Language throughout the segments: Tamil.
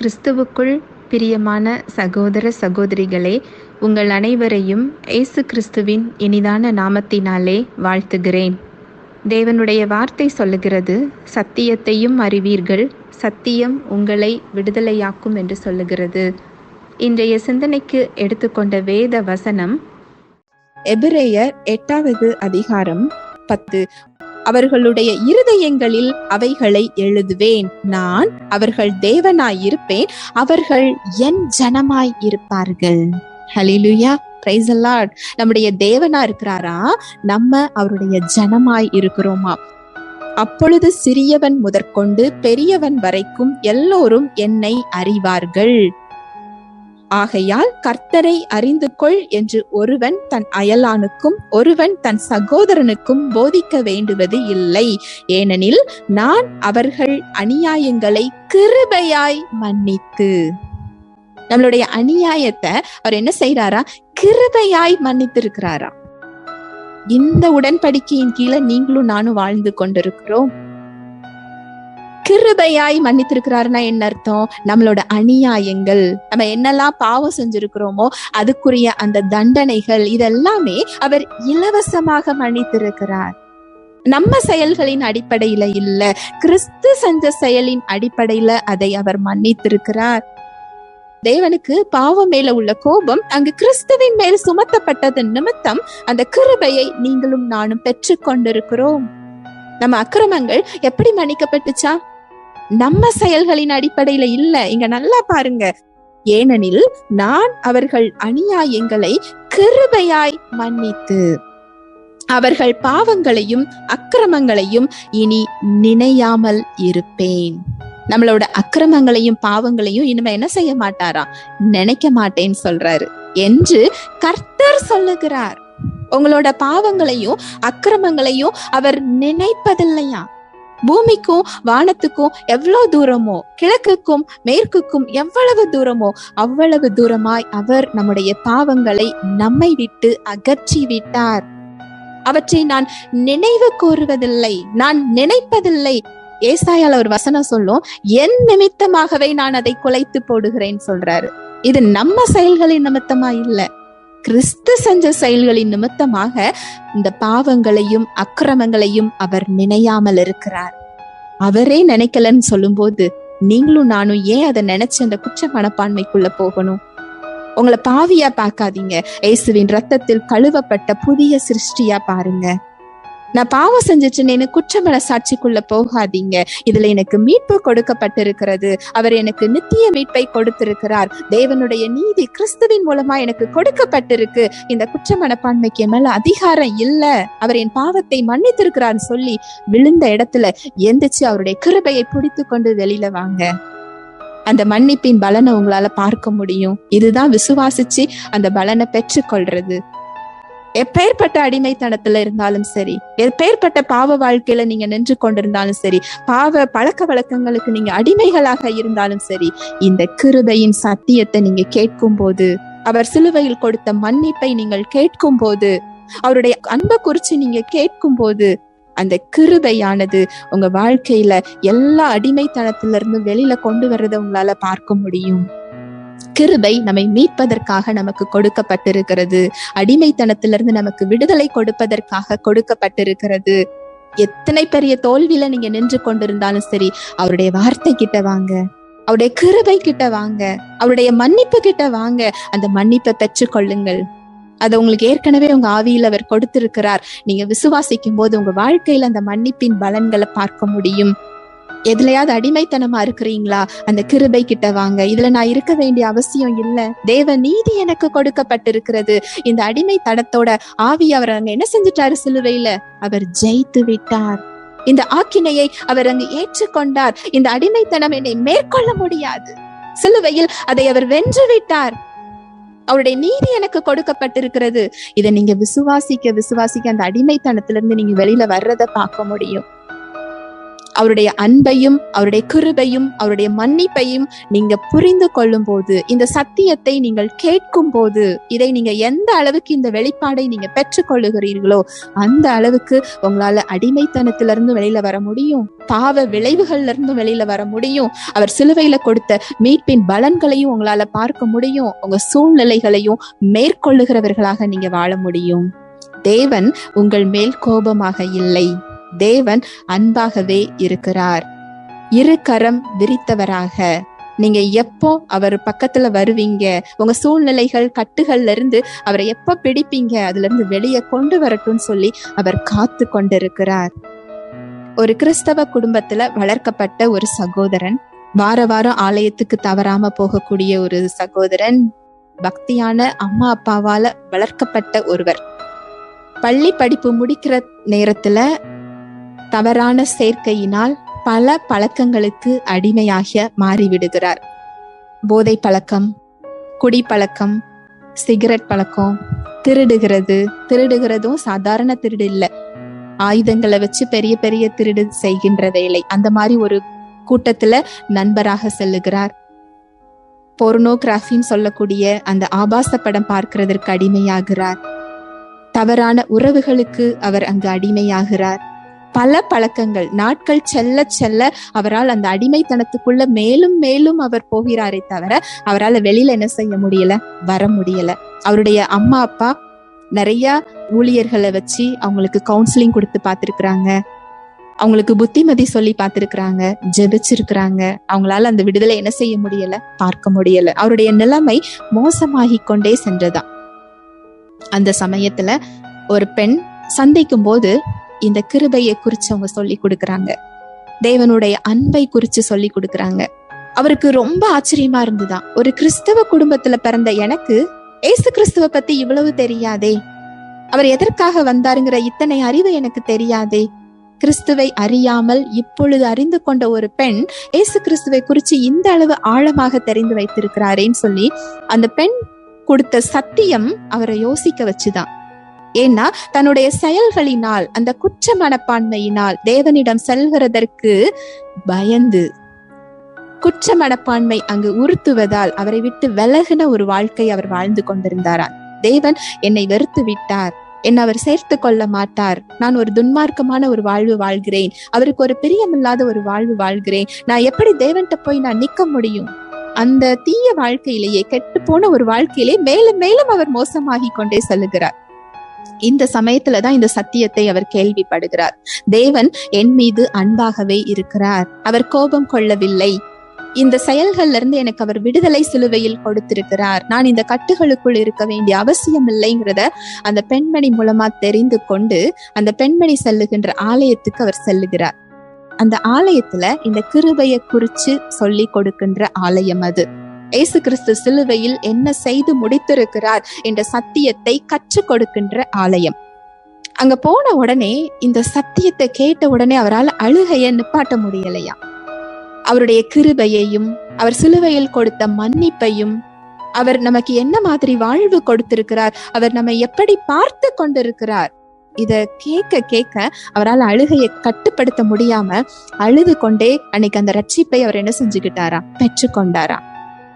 கிறிஸ்துவுக்குள் பிரியமான சகோதர சகோதரிகளே உங்கள் அனைவரையும் இயேசு கிறிஸ்துவின் இனிதான நாமத்தினாலே வாழ்த்துகிறேன். தேவனுடைய வார்த்தை சொல்லுகிறது சத்தியத்தையும் அறிவீர்கள் சத்தியம் உங்களை விடுதலையாக்கும் என்று சொல்லுகிறது. இன்றைய சிந்தனைக்கு எடுத்துக்கொண்ட வேத வசனம் எபிரேயர் எட்டாவது அதிகாரம் பத்து. அவர்களுடைய இருதயங்களில் அவைகளை எழுதுவேன். நான் அவர்கள் தேவனாய் இருப்பேன் அவர்கள் என் ஜனமாய் இருப்பார்கள். ஹலிலுயா பிரைஸ் அல்லாட் நம்முடைய தேவனா இருக்கிறாரா? நம்ம அவருடைய ஜனமாய் இருக்கிறோமா? அப்பொழுது சிறியவன் முதற்கொண்டு பெரியவன் வரைக்கும் எல்லோரும் என்னை அறிவார்கள். ஆகையால் கர்த்தரை அறிந்து கொள் என்று ஒருவன் தன் அயலானுக்கும் ஒருவன் தன் சகோதரனுக்கும் போதிக்க வேண்டுவது இல்லை. ஏனெனில் நான் அவர்கள் அநியாயங்களை கிருபையாய் மன்னித்து. நம்மளுடைய அநியாயத்தை அவர் என்ன செய்யறாரா கிருபையாய் மன்னித்து இருக்கிறாரா இந்த உடன்படிக்கையின் கீழே நீங்களும் நானும் வாழ்ந்து கொண்டிருக்கிறோம். கிருபையாய் மன்னித்திருக்கிறாருன்னா என்ன அர்த்தம்? நம்மளோட அநியாயங்கள். நம்ம என்னெல்லாம் பாவம் செஞ்சிருக்கிறோமோ அதுக்குரிய அந்த தண்டனைகள் இதெல்லாமே அவர் இலவசமாக மன்னித்திருக்கிறார். நம்ம செயல்களின் அடிப்படையில இல்ல கிறிஸ்து செஞ்ச செயலின் அடிப்படையில அதை அவர் மன்னித்திருக்கிறார். தேவனுக்கு பாவம் மேல உள்ள கோபம் அங்கு கிறிஸ்துவின் மேல் சுமத்தப்பட்டது நிமித்தம் அந்த கிருபையை நீங்களும் நானும் பெற்று கொண்டிருக்கிறோம் நம்ம அக்கிரமங்கள் எப்படி மன்னிக்கப்பட்டுச்சா? நம்ம செயல்களின் அடிப்படையில இல்ல. இங்க நல்லா பாருங்க. ஏனெனில் நான் அவர்கள் அநியாயங்களை கிருபையாய் மன்னித்து அவர்கள் பாவங்களையும் அக்கிரமங்களையும் இனி நினையாமல் இருப்பேன். நம்மளோட அக்கிரமங்களையும் பாவங்களையும் இனிமே என்ன செய்ய மாட்டாரா? நினைக்க மாட்டேன்னு சொல்றாரு. என்று கர்த்தர் சொல்லுகிறார். உங்களோட பாவங்களையும் அக்கிரமங்களையும் அவர் நினைப்பதில்லையா? பூமிக்கும் வானத்துக்கும் எவ்வளவு தூரமோ கிழக்குக்கும் மேற்குக்கும் எவ்வளவு தூரமோ அவ்வளவு தூரமாய் அவர் நம்முடைய பாவங்களை நம்மை விட்டு அகற்றி விட்டார் அவற்றை நான் நினைவு கூறுவதில்லை நான் நினைப்பதில்லை. ஏசாயால் ஒரு வசனம் சொல்லும் என் நிமித்தமாகவே நான் அதை குலைத்து போடுகிறேன் சொல்றாரு. இது நம்ம செயல்களின் நிமித்தமா இல்லை. கிறிஸ்து செஞ்ச செயல்களின் நிமித்தமாக இந்த பாவங்களையும் அக்கிரமங்களையும் அவர் நினையாமல் இருக்கிறார். அவரே நினைக்கலன்னு சொல்லும்போது நீங்களும் நானும் ஏன் அதை நினைச்சு அந்த குற்ற மனப்பான்மைக்குள்ள போகணும்? உங்களை பாவியா பார்க்காதீங்க. இயேசுவின் ரத்தத்தில் கழுவப்பட்ட புதிய சிருஷ்டியா பாருங்க. நான் பாவம் செஞ்சிச்சுன்னு குற்றமல சாட்சிக்குள்ள போகாதீங்க. இதுல எனக்கு மீட்பு கொடுக்கப்பட்டிருக்கிறது. அவர் எனக்கு நித்திய மீட்பை கொடுத்திருக்கிறார். தேவனுடைய நீதி கிறிஸ்துவின் மூலமா எனக்கு கொடுக்கப்பட்டிருக்கு. இந்த குற்ற மனப்பான்மைக்கு மேல அதிகாரம் இல்ல. அவர் என் பாவத்தை மன்னித்திருக்கிறார்னு சொல்லி விழுந்த இடத்துல எந்திரிச்சு அவருடைய கிருபையை பிடித்து கொண்டு வெளியில வாங்க. அந்த மன்னிப்பின் பலனை உங்களால பார்க்க முடியும். இதுதான் விசுவாசிச்சு அந்த பலனை பெற்றுக்கொள்றது. எப்பேற்பட்ட அடிமைத்தனத்துல இருந்தாலும் சரி எப்பேற்பட்ட பாவ வாழ்க்கையில நீங்க நின்று கொண்டிருந்தாலும் சரி பாவ பழக்க வழக்கங்களுக்கு நீங்க அடிமைகளாக இருந்தாலும் சரி இந்த கிருபையின் சத்தியத்தை நீங்க கேட்கும் போது அவர் சிலுவையில் கொடுத்த மன்னிப்பை நீங்கள் கேட்கும் போது அவருடைய அன்பை குறிச்சு நீங்க கேட்கும் போது அந்த கிருபையானது உங்க வாழ்க்கையில எல்லா அடிமைத்தனத்துல இருந்து வெளியில கொண்டு வர்றதை உங்களால பார்க்க முடியும். கிருபை நம்மை மீட்பதற்காக நமக்கு கொடுக்கப்பட்டிருக்கிறது. அடிமைத்தனத்திலிருந்து நமக்கு விடுதலை கொடுப்பதற்காக கொடுக்கப்பட்டிருக்கிறது. எத்தனை பெரிய தோல்வியில நீங்க நின்று கொண்டிருந்தாலும் சரி அவருடைய வார்த்தை கிட்ட வாங்க. அவருடைய கிருபை கிட்ட வாங்க. அவருடைய மன்னிப்பு கிட்ட வாங்க. அந்த மன்னிப்பை பெற்றுக்கொள்ளுங்கள் அதை உங்களுக்கு ஏற்கனவே உங்க ஆவியில் அவர் கொடுத்திருக்கிறார். நீங்க விசுவாசிக்கும் போது உங்க வாழ்க்கையில அந்த மன்னிப்பின் பலன்களை பார்க்க முடியும். எதுலயாவது அடிமைத்தனமா இருக்கிறீங்களா? அந்த கிருபை கிட்ட வாங்க. இதுல நான் இருக்க வேண்டிய அவசியம் இல்ல. தேவ நீதி எனக்கு கொடுக்கப்பட்டிருக்கிறது. இந்த அடிமை தடத்தோட ஆவி அவர் அங்க என்ன செஞ்சிட்டாரு சிலுவையில? அவர் ஜெயித்து விட்டார். இந்த ஆக்கினையை அவர் அங்கு ஏற்றுக்கொண்டார். இந்த அடிமைத்தனம் என்னை மேற்கொள்ள முடியாது. சிலுவையில் அதை அவர் வென்று விட்டார். அவருடைய நீதி எனக்கு கொடுக்கப்பட்டிருக்கிறது. இதை நீங்க விசுவாசிக்க விசுவாசிக்க அந்த அடிமைத்தனத்திலிருந்து நீங்க வெளியில வர்றதை பார்க்க முடியும். அவருடைய அன்பையும் அவருடைய கிருபையும் அவருடைய மன்னிப்பையும் நீங்க புரிந்து கொள்ளும் போது இந்த சத்தியத்தை நீங்கள் கேட்கும் போது இதை நீங்க எந்த அளவுக்கு இந்த வெளிப்பாடை நீங்க பெற்றுக்கொள்ளுகிறீர்களோ அந்த அளவுக்கு உங்களால அடிமைத்தனத்திலிருந்து வெளியில வர முடியும். பாவ விளைவுகள்ல இருந்து வெளியில வர முடியும். அவர் சிலுவையில கொடுத்த மீட்பின் பலன்களையும் உங்களால பார்க்க முடியும். உங்க சூழ்நிலைகளையும் மேற்கொள்ளுகிறவர்களாக நீங்க வாழ முடியும். தேவன் உங்கள் மேல் கோபமாக இல்லை. தேவன் அன்பாகவே இருக்கிறார். இரு கரம் விரித்தவராக. நீங்க எப்போ அவர் பக்கத்துல வருவீங்க? உங்க சூழ்நிலைகள் கட்டுகள்ல இருந்து அவரை எப்ப பிடிப்பீங்க? அதுல இருந்து வெளியே கொண்டு வரட்டும்னு சொல்லி அவர் காத்து கொண்டிருக்கிறார். ஒரு கிறிஸ்தவ குடும்பத்துல வளர்க்கப்பட்ட ஒரு சகோதரன் வார வாரம் ஆலயத்துக்கு தவறாம போகக்கூடிய ஒரு சகோதரன் பக்தியான அம்மா அப்பாவால வளர்க்கப்பட்ட ஒருவர். பள்ளி படிப்பு முடிக்கிற நேரத்துல தவறான சேர்க்கையினால் பல பழக்கங்களுக்கு அடிமையாக மாறிவிடுகிறார். போதை பழக்கம் குடி பழக்கம் சிகரெட் பழக்கம் திருடுகிறது திருடுகிறதும் சாதாரண திருடு இல்லை. ஆயுதங்களை வச்சு பெரிய பெரிய திருடு செய்கின்ற வேலை. அந்த மாதிரி ஒரு கூட்டத்துல நண்பராக செல்லுகிறார். பொர்னோகிராஃபின்னு சொல்லக்கூடிய அந்த ஆபாச படம் பார்க்கிறதற்கு அடிமையாகிறார். தவறான உறவுகளுக்கு அவர் அங்கு அடிமையாகிறார். பல பழக்கங்கள். நாட்கள் செல்ல செல்ல அவரால் அந்த அடிமைத்தனத்துக்குள்ள மேலும் மேலும் அவர் போகிறாரே தவிர அவரால் வெளியில என்ன செய்ய முடியல வர முடியல. அவருடைய அம்மா அப்பா நிறைய ஊழியர்களை வச்சு அவங்களுக்கு கவுன்சிலிங் கொடுத்து பார்த்துருக்குறாங்க. அவங்களுக்கு புத்திமதி சொல்லி பார்த்துருக்குறாங்க. ஜெபிச்சிருக்கிறாங்க. அவங்களால அந்த விடுதலை என்ன செய்ய முடியல? பார்க்க முடியல. அவருடைய நிலைமை மோசமாகி கொண்டே சென்றதான் அந்த சமயத்துல ஒரு பெண் சந்திக்கும் போது இந்த கிருபையை குறிச்சு அவங்க சொல்லி கொடுக்குறாங்க. தேவனுடைய அன்பை குறிச்சு சொல்லி கொடுக்குறாங்க. அவருக்கு ரொம்ப ஆச்சரியமா இருந்துதான் ஒரு கிறிஸ்தவ குடும்பத்துல பிறந்த எனக்கு ஏசு கிறிஸ்துவ பத்தி இவ்வளவு தெரியாதே. அவர் எதற்காக வந்தாருங்கிற இத்தனை அறிவு எனக்கு தெரியாதே. கிறிஸ்துவை அறியாமல் இப்பொழுது அறிந்து கொண்ட ஒரு பெண் ஏசு கிறிஸ்துவை குறித்து இந்த அளவு ஆழமாக தெரிந்து வைத்திருக்கிறாரேன்னு சொல்லி அந்த பெண் கொடுத்த சத்தியம் அவரை யோசிக்க வச்சுதான். ஏன்னா தன்னுடைய செயல்களினால் அந்த குற்ற மனப்பான்மையினால் தேவனிடம் செல்கிறதற்கு பயந்து குற்ற மனப்பான்மை அங்கு உறுத்துவதால் அவரை விட்டு விலகின ஒரு வாழ்க்கை அவர் வாழ்ந்து கொண்டிருந்தாராம். தேவன் என்னை வெறுத்து விட்டார். என்னை அவர் சேர்த்து கொள்ள மாட்டார். நான் ஒரு துன்மார்க்கமான ஒரு வாழ்வு வாழ்கிறேன். அவருக்கு ஒரு பிரியமில்லாத ஒரு வாழ்வு வாழ்கிறேன். நான் எப்படி தேவன்கிட்ட போய் நான் நிக்க முடியும்? அந்த தீய வாழ்க்கையிலேயே கெட்டு போன ஒரு வாழ்க்கையிலே மேலும் மேலும் அவர் மோசமாகி கொண்டே செல்லுகிறார். இந்த சமயத்துலதான் இந்த சத்தியத்தை அவர் கேள்விப்படுகிறார். தேவன் என் மீது அன்பாகவே இருக்கிறார். அவர் கோபம் கொள்ளவில்லை. இந்த செயல்கள்ல இருந்து எனக்கு அவர் விடுதலை சிலுவையில் கொடுத்திருக்கிறார். நான் இந்த கட்டுகளுக்குள் இருக்க வேண்டிய அவசியம் இல்லைங்கிறத அந்த பெண்மணி மூலமா தெரிந்து கொண்டு அந்த பெண்மணி செல்லுகின்ற ஆலயத்துக்கு அவர் செல்லுகிறார். அந்த ஆலயத்துல இந்த கிருபையை குறிச்சு சொல்லி கொடுக்கின்ற ஆலயம் அது. இயேசு கிறிஸ்து சிலுவையில் என்ன செய்து முடித்திருக்கிறார் என்ற சத்தியத்தை கற்றுக் கொடுக்கின்ற ஆலயம். அங்க போன உடனே இந்த சத்தியத்தை கேட்ட உடனே அவரால் அழுகைய நிப்பாட்ட முடியலையா? அவருடைய கிருபையையும் அவர் சிலுவையில் கொடுத்த மன்னிப்பையும் அவர் நமக்கு என்ன மாதிரி வாழ்வு கொடுத்திருக்கிறார் அவர் நம்ம எப்படி பார்த்து கொண்டிருக்கிறார் இத கேட்க கேட்க அவரால் அழுகையை கட்டுப்படுத்த முடியாம அழுது கொண்டே அன்னைக்கு அந்த ரட்சிப்பை அவர் என்ன செஞ்சுக்கிட்டாராம் பெற்றுக்கொண்டாராம்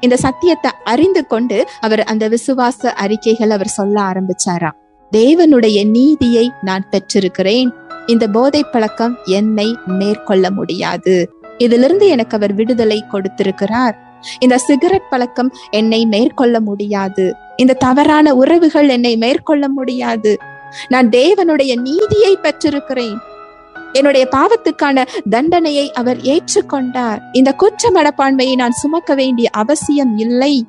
இந்த சத்தியத்தை அறிந்து கொண்டு அவர் அந்த விசுவாச அறிக்கைகள் அவர் சொல்ல ஆரம்பிச்சாராம். தேவனுடைய நீதியை நான் பெற்றிருக்கிறேன். இந்த போதை பழக்கம் என்னை மேற்கொள்ள முடியாது. இதிலிருந்து எனக்கு அவர் விடுதலை கொடுத்திருக்கிறார். இந்த சிகரெட் பழக்கம் என்னை மேற்கொள்ள முடியாது. இந்த தவறான உறவுகள் என்னை மேற்கொள்ள முடியாது. நான் தேவனுடைய நீதியை பெற்றிருக்கிறேன். என்னுடைய பாவத்துக்கான தண்டனையை அவர் ஏற்றுக்கொண்டார். இந்த குற்ற மனப்பான்மையை நான் சுமக்க வேண்டிய அவசியம் இல்லை.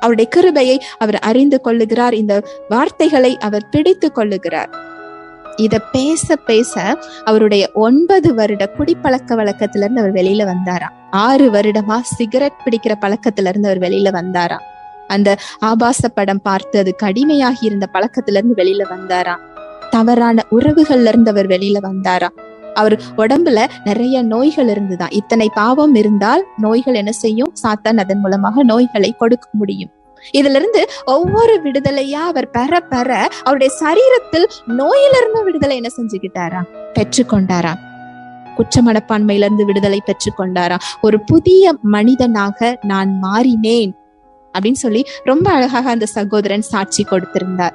அவருடைய கிருபையை அவர் அறிந்து கொள்ளுகிறார். இந்த வார்த்தைகளை அவர் பிடித்து கொள்ளுகிறார். இத பேச பேச அவருடைய ஒன்பது வருட குடிப்பழக்க வழக்கத்துல இருந்து அவர் வெளியில வந்தாராம். ஆறு வருடமா சிகரெட் பிடிக்கிற பழக்கத்துல இருந்து அவர் வெளியில வந்தாராம். அந்த ஆபாச படம் பார்த்து அது கடுமையாகி இருந்த பழக்கத்துல இருந்து வெளியில வந்தாராம். தவறான உறவுகள்ல இருந்து அவர் வெளியில வந்தாராம் அவர் உடம்புல நிறைய நோய்கள் இருந்துதான் இத்தனை பாவம் இருந்தால் நோய்கள் என்ன செய்யும்? சாத்தான் அதன் மூலமாக நோய்களை கொடுக்க முடியும். இதுல இருந்து ஒவ்வொரு விடுதலையா அவர் பெற பெற அவருடைய சரீரத்தில் நோயிலிருந்து விடுதலை என்ன செஞ்சுக்கிட்டாரா? பெற்றுக்கொண்டாரா? குற்ற மனப்பான்மையிலிருந்து விடுதலை பெற்று ஒரு புதிய மனிதனாக நான் மாறினேன் அப்படின்னு சொல்லி ரொம்ப அழகாக அந்த சகோதரன் சாட்சி கொடுத்திருந்தார்.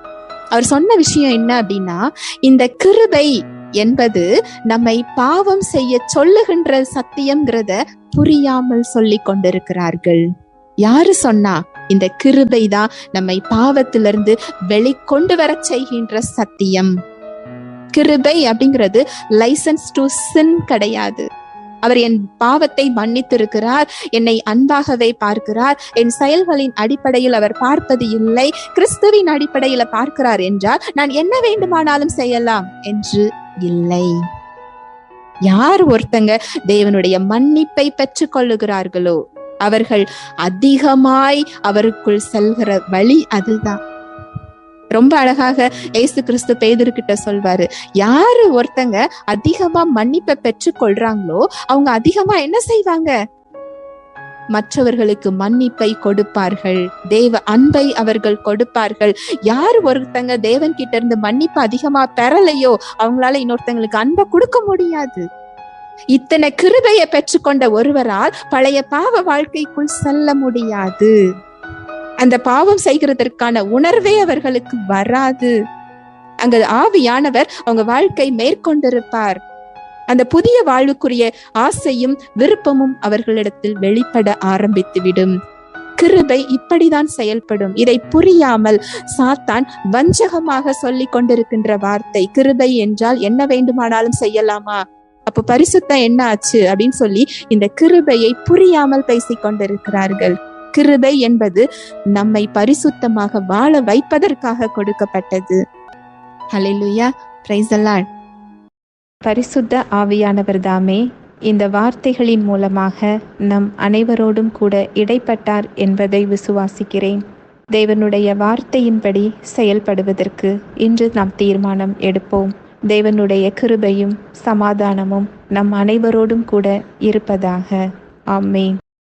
அவர் சொன்ன விஷயம் என்ன அப்படின்னா இந்த கிருபை என்பது நம்மை பாவம் செய்ய சொல்லுகின்ற சத்தியம்ங்கிறத புரியாமல் சொல்லி கொண்டிருக்கிறார்கள். யாரு சொன்னா இந்த கிருபை தான் நம்மை பாவத்திலிருந்து வெளிக்கொண்டு வர செய்கின்ற சத்தியம். கிருபை அப்படிங்கிறது லைசன்ஸ் டு சின் கிடையாது. அவர் என் பாவத்தை மன்னித்திருக்கிறார் என்னை அன்பாகவே பார்க்கிறார். என் செயல்களின் அடிப்படையில் அவர் பார்ப்பது இல்லை. கிறிஸ்துவின் அடிப்படையில பார்க்கிறார் என்றால் நான் என்ன வேண்டுமானாலும் செய்யலாம் என்று இல்லை. யார் ஒருத்தங்க தேவனுடைய மன்னிப்பை பெற்றுக் கொள்ளுகிறார்களோ அவர்கள் அதிகமாய் அவருக்குள் செல்கிற வழி அதுதான். ரொம்ப அழகாக ஏசு கிறிஸ்து பேதர்கிட்ட சொல்வாரு. யாரு ஒருத்தங்க அதிகமா மன்னிப்பை பெற்றுக் கொள்றாங்களோ அவங்க அதிகமா என்ன செய்வாங்க? மற்றவர்களுக்கு மன்னிப்பை கொடுப்பார்கள். தேவ அன்பை அவர்கள் கொடுப்பார்கள். யார் ஒருத்தங்க தேவன் கிட்ட இருந்து மன்னிப்பு அதிகமா பெறலையோ அவங்களால இன்னொருத்தங்களுக்கு அன்பை கொடுக்க முடியாது. இத்தனை கிருபையை பெற்றுக்கொண்ட ஒருவரால் பழைய பாவ வாழ்க்கைக்குள் செல்ல முடியாது. அந்த பாவம் செய்கிறதற்கான உணர்வே அவர்களுக்கு வராது. அங்க ஆவியானவர் அவங்க வாழ்க்கை மேற்கொண்டிருப்பார். அந்த புதிய வாழ்வுக்குரிய ஆசையும் விருப்பமும் அவர்களிடத்தில் வெளிப்பட ஆரம்பித்துவிடும். கிருபை இப்படிதான் செயல்படும். இதை புரியாமல் சாத்தான் வஞ்சகமாக சொல்லி கொண்டிருக்கின்ற வார்த்தை கிருபை என்றால் என்ன வேண்டுமானாலும் செய்யலாமா? அப்ப பரிசுத்தம் என்ன ஆச்சு? அப்படின்னு சொல்லி இந்த கிருபையை புரியாமல் பேசிக் கொண்டிருக்கிறார்கள். கிருபை என்பது நம்மை பரிசுத்தமாக வாழ வைப்பதற்காக கொடுக்கப்பட்டது. ஹலெலுயா praise பரிசுத்த ஆவியானவர் தாமே இந்த வார்த்தைகளின் மூலமாக நம் அனைவரோடும் கூட இடைப்பட்டார் என்பதை விசுவாசிக்கிறேன். தேவனுடைய வார்த்தையின்படி செயல்படுவதற்கு இன்று நாம் தீர்மானம் எடுப்போம். தேவனுடைய கிருபையும் சமாதானமும் நம் அனைவரோடும் கூட இருப்பதாக. ஆமேன்.